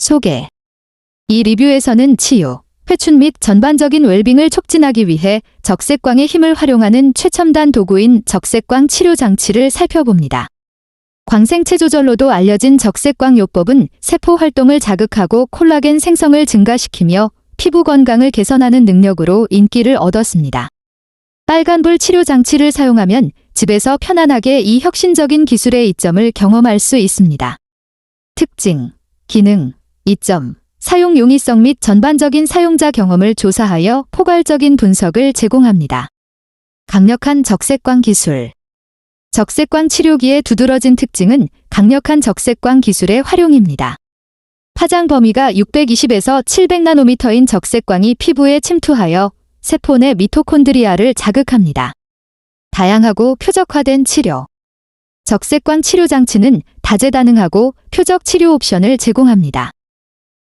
소개. 이 리뷰에서는 치유, 회춘 및 전반적인 웰빙을 촉진하기 위해 적색광의 힘을 활용하는 최첨단 도구인 적색광 치료 장치를 살펴봅니다. 광생체 조절로도 알려진 적색광 요법은 세포 활동을 자극하고 콜라겐 생성을 증가시키며 피부 건강을 개선하는 능력으로 인기를 얻었습니다. 빨간불 치료 장치를 사용하면 집에서 편안하게 이 혁신적인 기술의 이점을 경험할 수 있습니다. 특징, 기능, 이점, 사용 용이성 및 전반적인 사용자 경험을 조사하여 포괄적인 분석을 제공합니다. 강력한 적색광 기술. 적색광 치료기의 두드러진 특징은 강력한 적색광 기술의 활용입니다. 파장 범위가 620에서 700나노미터인 적색광이 피부에 침투하여 세포 내 미토콘드리아를 자극합니다. 다양하고 표적화된 치료. 적색광 치료 장치는 다재다능하고 표적 치료 옵션을 제공합니다.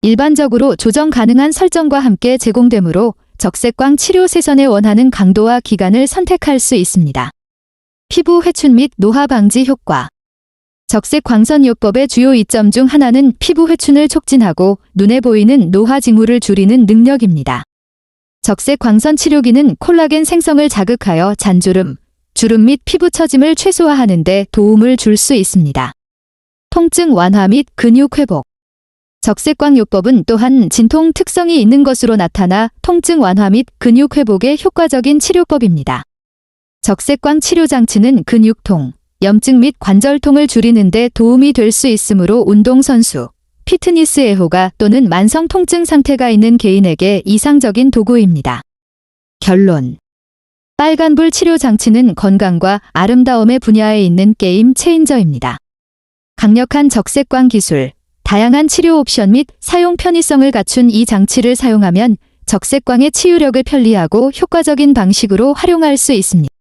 일반적으로 조정 가능한 설정과 함께 제공되므로 적색광 치료 세선에 원하는 강도와 기간을 선택할 수 있습니다. 피부 회춘 및 노화 방지 효과. 적색 광선 요법의 주요 이점 중 하나는 피부 회춘을 촉진하고 눈에 보이는 노화 징후를 줄이는 능력입니다. 적색 광선 치료기는 콜라겐 생성을 자극하여 잔주름, 주름 및 피부 처짐을 최소화하는 데 도움을 줄 수 있습니다. 통증 완화 및 근육 회복. 적색광 요법은 또한 진통 특성이 있는 것으로 나타나 통증 완화 및 근육 회복에 효과적인 치료법입니다. 적색광 치료 장치는 근육통, 염증 및 관절통을 줄이는 데 도움이 될 수 있으므로 운동선수, 피트니스 애호가 또는 만성 통증 상태가 있는 개인에게 이상적인 도구입니다. 결론. 빨간불 치료 장치는 건강과 아름다움의 분야에 있는 게임 체인저입니다. 강력한 적색광 기술, 다양한 치료 옵션 및 사용 편의성을 갖춘 이 장치를 사용하면 적색광의 치유력을 편리하고 효과적인 방식으로 활용할 수 있습니다.